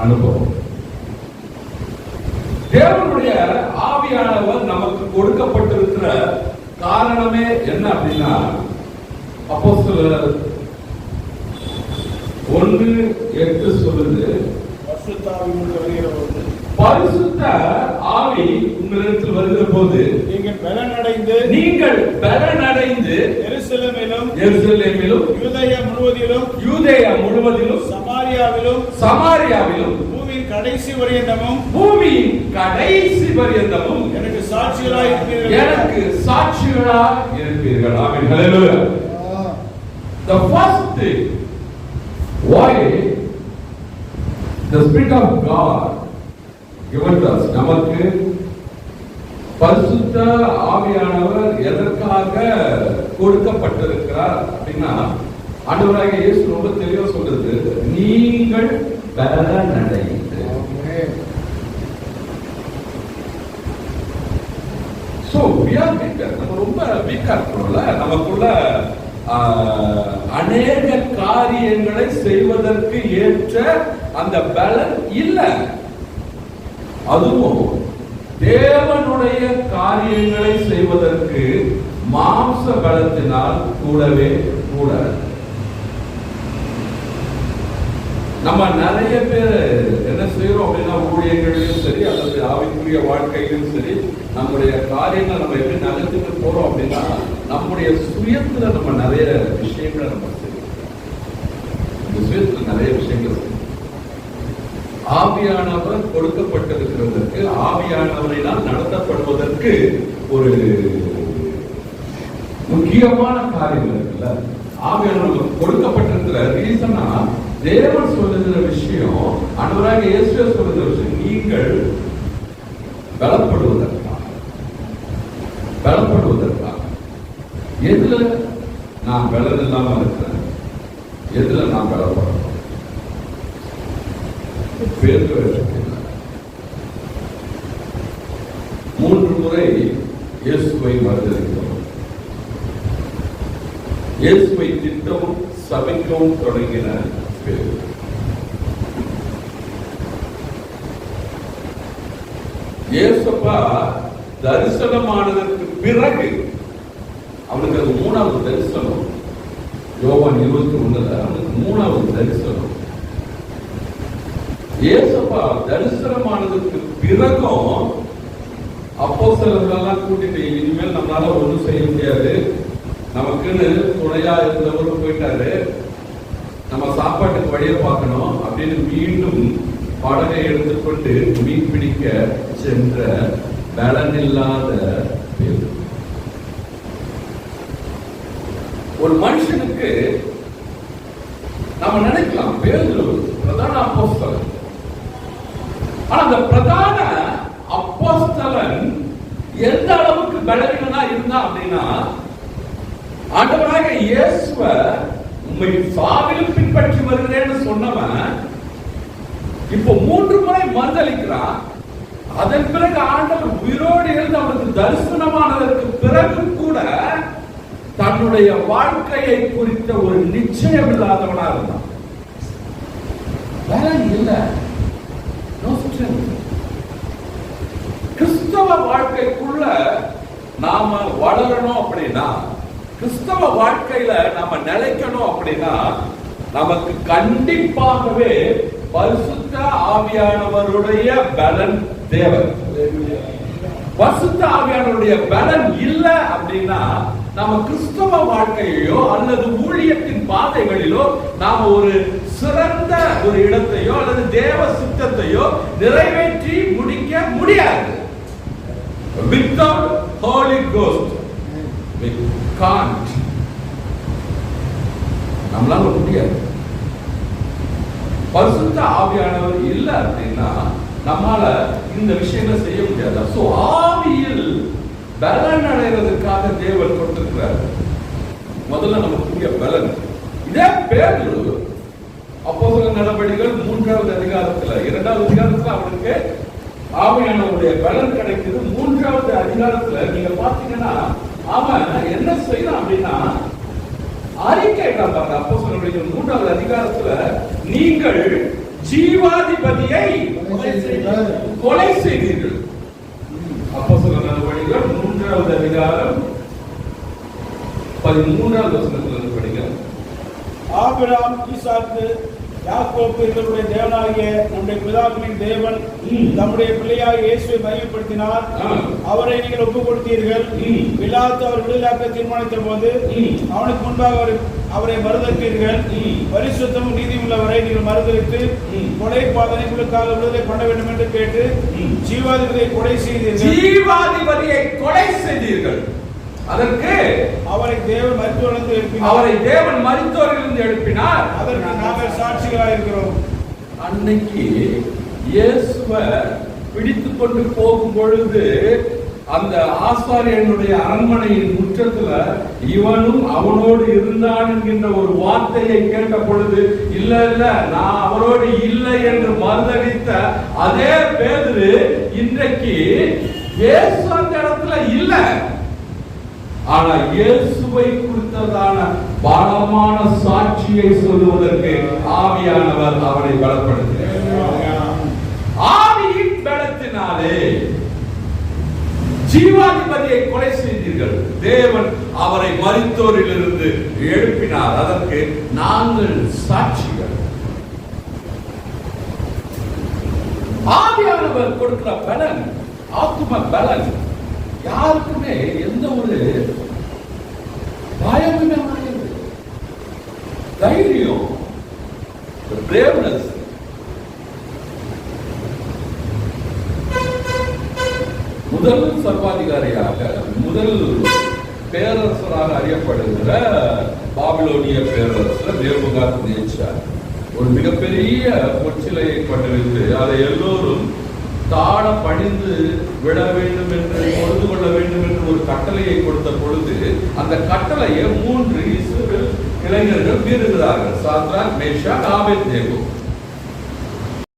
அனுபவம். தேவனுடைய ஆவியானவர் நமக்கு கொடுக்கப்பட்டிருக்கிற காரணமே என்ன அப்படின்னா அப்போ சிலர் ஒன்று எட்டு சொல்லுது பரிசுத்த ஆவி உங்களிடத்தில் வருகிற போது நீங்கள் பலனடைந்து நீங்கள் பலனடைந்து எருசலேமிலும் எருசலேமிலும் யூதய முழுவதிலும் யூதய முழுவதிலும் சமா சமாரியாவிலும் சமாரியாவிலும் பூமியின் கடைசி வரையந்தமும் பூமியின் கடைசி பரியந்தமும் எனக்கு சாட்சிகளாய் இருப்பீர்கள். எனக்கு சாட்சிகளா இருப்பீர்கள். ஆமென். ஹalleluya the first thing why the spirit of god given us. நமக்கு பரிசுத்த ஆவியானவர் எதற்காக கொடுக்கப்பட்டிருக்கிறார் அப்படின்னா ஆண்டவராக இயேசு ரொம்ப தெளிவா சொல்றது நீங்கள் பலனடைந்து சோ we are நம்ம ரொம்ப வீக்கா இருக்கிறோம்ல நமக்குள்ள ஆஹ், அநேக காரியங்களை செய்வதற்கு ஏற்ற அந்த பலன் இல்ல. அதுவும் தேவனுடைய காரியங்களை செய்வதற்கு மாம்ச பலத்தினால் கூடவே கூடாது. நம்ம நிறைய பேர் என்ன செய்யறோம் அப்படின்னா ஊழியர்களிலும் சரி அல்லது ஆவிக்குரிய வாழ்க்கையிலும் சரி நம்முடைய காரியங்களை நம்ம எப்படி நகர்த்துட்டு போறோம் அப்படின்னா நம்முடைய சுயத்துல நம்ம நிறைய விஷயங்களை நம்ம செய்யறோம். இந்த சுயத்துல நிறைய விஷயங்கள் செய்யணும் ஆவியானவர் கொடுக்கப்பட்டிருக்கிறதற்கு ஆவியானவரினால் நடத்தப்படுவதற்கு ஒரு முக்கியமான காரியம் இருக்குல்ல. ஆவியானவர் கொடுக்கப்பட்டிருக்கிற ரீசனா தேவன் சொல்லுகிற விஷயம் அன்பராக இயேசுவே சொல்லுகிற விஷயம் நீங்கள் பலப்படுவதற்காக. பலப்படுவதற்காக. எதுல நான் பலன் இல்லாம இருக்கிறேன்? எதுல நான் பலப்படுறேன் மூன்று முறை இயேசுவை மறுதளிக்கிறோம் இயேசுவை திட்டமும் சமைக்கவும் தொடங்கின பேர். இயேசப்பா தரிசனமானதற்கு பிறகு அவனுக்கு அது மூணாவது தரிசனம். யோவான் இருபத்தி ஒண்ணுல அவனுக்கு மூணாவது தரிசனம். இயேசப்பா தரிசனமானதுக்கு பிறகும் அப்போ எல்லாம் கூட்டிட்டு இனிமேல் நம்மளால ஒண்ணும் செய்ய முடியாது. நமக்குன்னு துணையா இருந்தவரும் போயிட்டாரு. நம்ம சாப்பாட்டுக்கு வழியை பார்க்கணும் அப்படின்னு மீண்டும் படகை எடுத்துக்கொண்டு மீன் பிடிக்க சென்ற பலனில்லாத ஒரு மனுஷனுக்கு நம்ம நினைக்கலாம் பேதுரு பிரதான அப்போஸ்தலன். ஆனா அந்த பிரதான அப்போஸ்தலன் எந்த அளவுக்கு பலவீனனா இருந்தான் அப்படின்னா ஆண்டவராக இயேசுவ உண்மை சாவிலும் பின்பற்றி வருகிறேன்னு சொன்னவன் இப்போ மூன்று முறை மறுதளிக்கிறான் அதன் பிறகு ஆண்டவர் உயிரோடு இருந்து அவனுக்கு தரிசனமானதற்கு பிறகு கூட தன்னுடைய வாழ்க்கையை குறித்த ஒரு நிச்சயம் இல்லாதவனா இருந்தான். வேற இல்ல. கிறிஸ்தவ வாழ்க்கைக்குள்ள நாம வளரணும் அப்படின்னா கிறிஸ்தவ வாழ்க்கையில நாம நிலைக்கணும் அப்படின்னா நமக்கு கண்டிப்பாகவே பரிசுத்த ஆவியானவருடைய பலன் தேவை. பரிசுத்த ஆவியானவருடைய பலன் இல்ல அப்படின்னா நாம கிறிஸ்தவ வாழ்க்கையோ அல்லது ஊழியத்தின் பாதைகளிலோ நாம ஒரு சிறந்த ஒரு இடத்தையோ அல்லது தேவ சித்தத்தையோ நிறைவேற்றி முடிக்க முடியாது. Without Holy Ghost we can't. நம்மளால முடியாது. பரிசுத்த ஆவியானவர் இல்ல அப்படின்னா நம்மால இந்த விஷயங்களை செய்ய முடியாது? சோ ஆவியில் பலன் அடைவதற்காக தேவன் கொடுத்திருக்கிறார். முதல்ல நமக்குரிய பலன். இதே பேர் அப்போ நடவடிக்கைகள் மூன்றாவது அதிகாரத்துல இரண்டாவது அதிகாரத்துல அவனுக்கு ஆவியானவருடைய பலன் கிடைக்குது. மூன்றாவது அதிகாரத்துல நீங்க பாத்தீங்கன்னா அவன் என்ன செய்யறான் அப்படின்னா அறிக்கை பாருங்க அப்போ மூன்றாவது அதிகாரத்துல நீங்கள் ஜீவாதிபதியை கொலை செய்தீர்கள். அப்போஸ்தலர் நடவடிக்கைகள் மூன்றாவது அதிகாரம் பதிமூன்றாவது வசனத்திலிருந்து படிக்கிறோம். ஆபிரகாம் ஈசாக்கு யாக்கோப்பு எங்களுடைய தேவனாகிய நம்முடைய பிதாக்களின் தேவன் நம்முடைய பிள்ளையாக இயேசுவை மையப்படுத்தினார். அவரை நீங்கள் ஒப்புக் கொடுத்தீர்கள் ம். பிலாத்து அவர் விடுதலாக்க தீர்மானித்த போது அவனுக்கு முன்பாக அவர் அவரை மறுதளித்தீர்கள் பரிசுத்தமும் நீதி உள்ளவரை நீங்கள் மறுதளித்து கொலை பாதனைகளுக்காக விடுதலை பண்ண வேண்டும் என்று கேட்டு ஜீவாதிபதியை கொலை செய்தீர்கள். ஜீவாதிபதியை கொலை செய்தீர்கள். அதற்கு அவரை தேவன் மருத்துவர்ந்து எழுப்பினார். அவரை தேவன் மருத்துவரிலிருந்து எழுப்பினார். அதற்கு நாங்கள் சாட்சிகளாக இருக்கிறோம். அன்னைக்கு இயேசுவ பிடித்து கொண்டு போகும் பொழுது அந்த ஆசாரியனுடைய அரண்மனையின் முற்றத்துல இவனும் அவனோடு இருந்தான் என்கின்ற ஒரு வார்த்தையை கேட்ட பொழுது இல்ல இல்ல நான் அவரோடு இல்லை என்று மறுதளித்த அதே பேதுரு இன்றைக்கு இயேசு அந்த இடத்துல இல்லை ஆனா இயேசுவை குறித்ததான பலமான சாட்சியை சொல்லுவதற்கு ஆவியானவர் அவனை பலப்படுத்தினார். ஆவியின் பலத்தினாலே ஜீவாதிபதியை கொலை செய்தீர்கள். தேவன் அவரை மரித்தோரிலிருந்து எழுப்பினார். அதற்கு நாங்கள் சாட்சிகள். ஆவியானவர் கொடுக்கிற பலன் ஆத்தும பலன் யாருக்குமே எந்த ஒரு பயமுமே தைரியம் பிரேவ்னஸ் முதல் சர்வாதிகாரியாக முதல் பேரரசராக அறியப்படுகிற பாபிலோனிய பேரரசர் நேபுகாத் நேச்சார். ஒரு மிகப்பெரிய பொற்சிலையை கொண்டு வைத்து அதை எல்லோரும் பணிந்து விட வேண்டும் என்று பொழுது கொள்ள வேண்டும் என்று ஒரு கட்டளையை கொடுத்த பொழுது அந்த கட்டளையை மூன்று இஸ்ரவேல் இளைஞர்கள் மீறுகிறார்கள். சாத்ராக் மேஷா ஆபேத் தேகோ